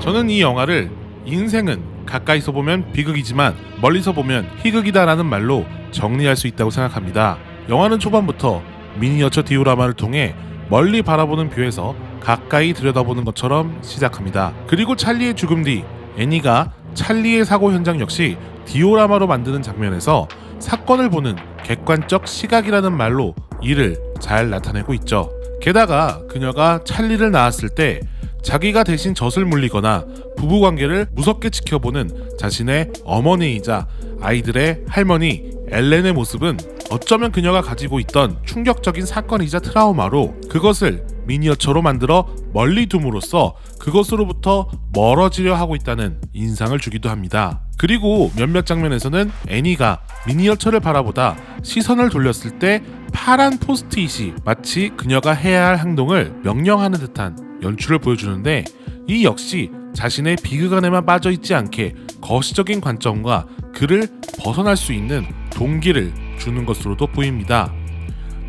저는 이 영화를 인생은 가까이서 보면 비극이지만 멀리서 보면 희극이다라는 말로 정리할 수 있다고 생각합니다. 영화는 초반부터 미니어처 디오라마를 통해 멀리 바라보는 뷰에서 가까이 들여다보는 것처럼 시작합니다. 그리고 찰리의 죽음 뒤 애니가 찰리의 사고 현장 역시 디오라마로 만드는 장면에서 사건을 보는 객관적 시각이라는 말로 이를 잘 나타내고 있죠. 게다가 그녀가 찰리를 낳았을 때 자기가 대신 젖을 물리거나 부부 관계를 무섭게 지켜보는 자신의 어머니이자 아이들의 할머니 엘렌의 모습은 어쩌면 그녀가 가지고 있던 충격적인 사건이자 트라우마로 그것을 미니어처로 만들어 멀리 둠으로써 그것으로부터 멀어지려 하고 있다는 인상을 주기도 합니다. 그리고 몇몇 장면에서는 애니가 미니어처를 바라보다 시선을 돌렸을 때 파란 포스트잇이 마치 그녀가 해야 할 행동을 명령하는 듯한 연출을 보여주는데 이 역시 자신의 비극 안에만 빠져 있지 않게 거시적인 관점과 그를 벗어날 수 있는 동기를 주는 것으로도 보입니다.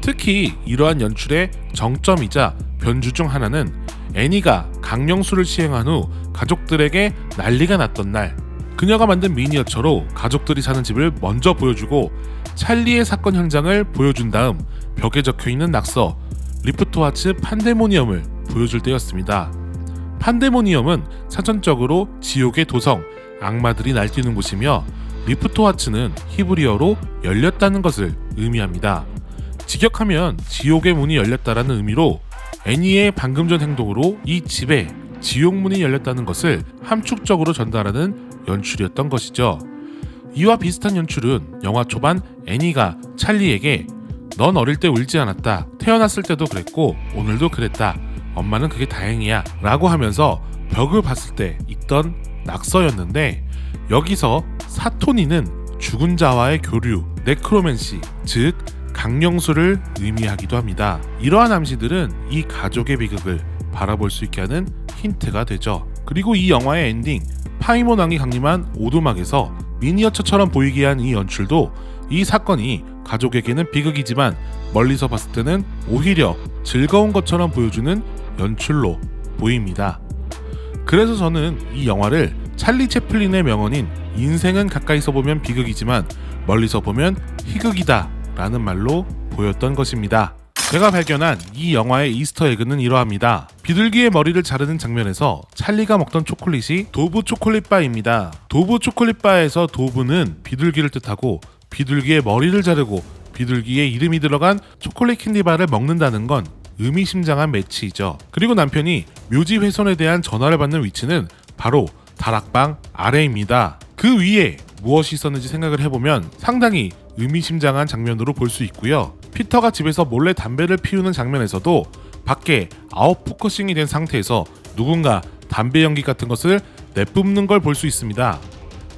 특히 이러한 연출의 정점이자 변주 중 하나는 애니가 강령수를 시행한 후 가족들에게 난리가 났던 날 그녀가 만든 미니어처로 가족들이 사는 집을 먼저 보여주고 찰리의 사건 현장을 보여준 다음 벽에 적혀 있는 낙서 리프토하츠 판데모니엄을 보여줄 때였습니다. 판데모니엄은 사전적으로 지옥의 도성 악마들이 날뛰는 곳이며 리프토하츠는 히브리어로 열렸다는 것을 의미합니다. 직역하면 지옥의 문이 열렸다라는 의미로 애니의 방금 전 행동으로 이 집에 지옥 문이 열렸다는 것을 함축적으로 전달하는 연출이었던 것이죠. 이와 비슷한 연출은 영화 초반 애니가 찰리에게 넌 어릴 때 울지 않았다. 태어났을 때도 그랬고 오늘도 그랬다. 엄마는 그게 다행이야. 라고 하면서 벽을 봤을 때 있던 낙서였는데 여기서 사토니는 죽은 자와의 교류, 네크로맨시, 즉 강령수를 의미하기도 합니다. 이러한 암시들은 이 가족의 비극을 바라볼 수 있게 하는 힌트가 되죠. 그리고 이 영화의 엔딩 파이몬 왕이 강림한 오두막에서 미니어처처럼 보이게 한 이 연출도 이 사건이 가족에게는 비극이지만 멀리서 봤을 때는 오히려 즐거운 것처럼 보여주는 연출로 보입니다. 그래서 저는 이 영화를 찰리 채플린의 명언인 인생은 가까이서 보면 비극이지만 멀리서 보면 희극이다 라는 말로 보였던 것입니다. 제가 발견한 이 영화의 이스터 에그는 이러합니다. 비둘기의 머리를 자르는 장면에서 찰리가 먹던 초콜릿이 도브 초콜릿바입니다. 도브 초콜릿바에서 도브는 비둘기를 뜻하고 비둘기의 머리를 자르고 비둘기의 이름이 들어간 초콜릿 캔디바를 먹는다는 건 의미심장한 매치이죠. 그리고 남편이 묘지 훼손에 대한 전화를 받는 위치는 바로 다락방 아래입니다. 그 위에 무엇이 있었는지 생각을 해보면 상당히 의미심장한 장면으로 볼 수 있고요. 피터가 집에서 몰래 담배를 피우는 장면에서도 밖에 아웃 포커싱이 된 상태에서 누군가 담배 연기 같은 것을 내뿜는 걸 볼 수 있습니다.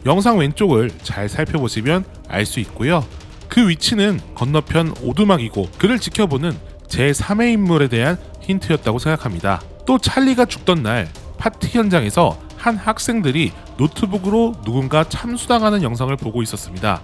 영상 왼쪽을 잘 살펴보시면 알 수 있고요. 그 위치는 건너편 오두막이고 그를 지켜보는 제3의 인물에 대한 힌트였다고 생각합니다. 또 찰리가 죽던 날 파티 현장에서 한 학생들이 노트북으로 누군가 참수당하는 영상을 보고 있었습니다.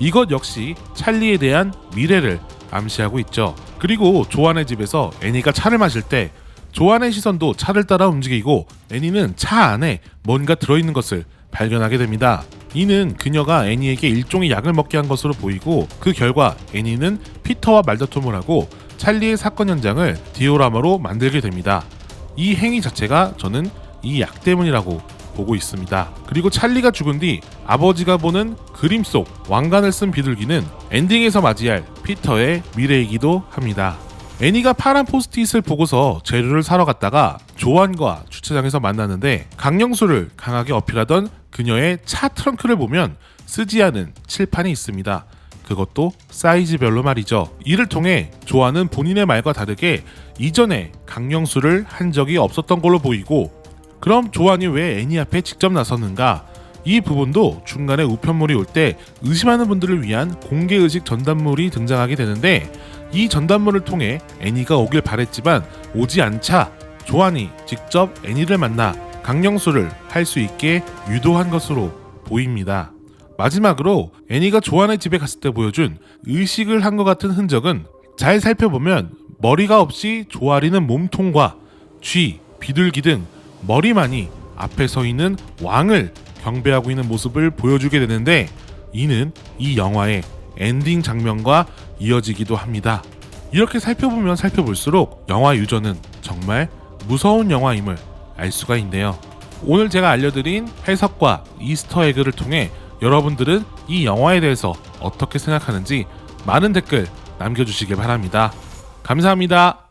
이것 역시 찰리에 대한 미래를 암시하고 있죠. 그리고 조안의 집에서 애니가 차를 마실 때 조안의 시선도 차를 따라 움직이고 애니는 차 안에 뭔가 들어있는 것을 발견하게 됩니다. 이는 그녀가 애니에게 일종의 약을 먹게 한 것으로 보이고 그 결과 애니는 피터와 말다툼을 하고 찰리의 사건 현장을 디오라마로 만들게 됩니다. 이 행위 자체가 저는 이 약 때문이라고 보고 있습니다. 그리고 찰리가 죽은 뒤 아버지가 보는 그림 속 왕관을 쓴 비둘기는 엔딩에서 맞이할 피터의 미래이기도 합니다. 애니가 파란 포스트잇을 보고서 재료를 사러 갔다가 조안과 주차장에서 만나는데 강령수를 강하게 어필하던 그녀의 차 트렁크를 보면 쓰지 않은 칠판이 있습니다. 그것도 사이즈별로 말이죠. 이를 통해 조안은 본인의 말과 다르게 이전에 강령수를 한 적이 없었던 걸로 보이고 그럼 조안이 왜 애니 앞에 직접 나섰는가? 이 부분도 중간에 우편물이 올 때 의심하는 분들을 위한 공개 의식 전단물이 등장하게 되는데 이 전단물을 통해 애니가 오길 바랬지만 오지 않자 조안이 직접 애니를 만나 강령수를 할 수 있게 유도한 것으로 보입니다. 마지막으로 애니가 조안의 집에 갔을 때 보여준 의식을 한 것 같은 흔적은 잘 살펴보면 머리가 없이 조아리는 몸통과 쥐, 비둘기 등 머리만이 앞에 서 있는 왕을 경배하고 있는 모습을 보여주게 되는데 이는 이 영화의 엔딩 장면과 이어지기도 합니다. 이렇게 살펴보면 살펴볼수록 영화 유저는 정말 무서운 영화임을 알 수가 있네요. 오늘 제가 알려드린 해석과 이스터 에그를 통해 여러분들은 이 영화에 대해서 어떻게 생각하는지 많은 댓글 남겨주시길 바랍니다. 감사합니다.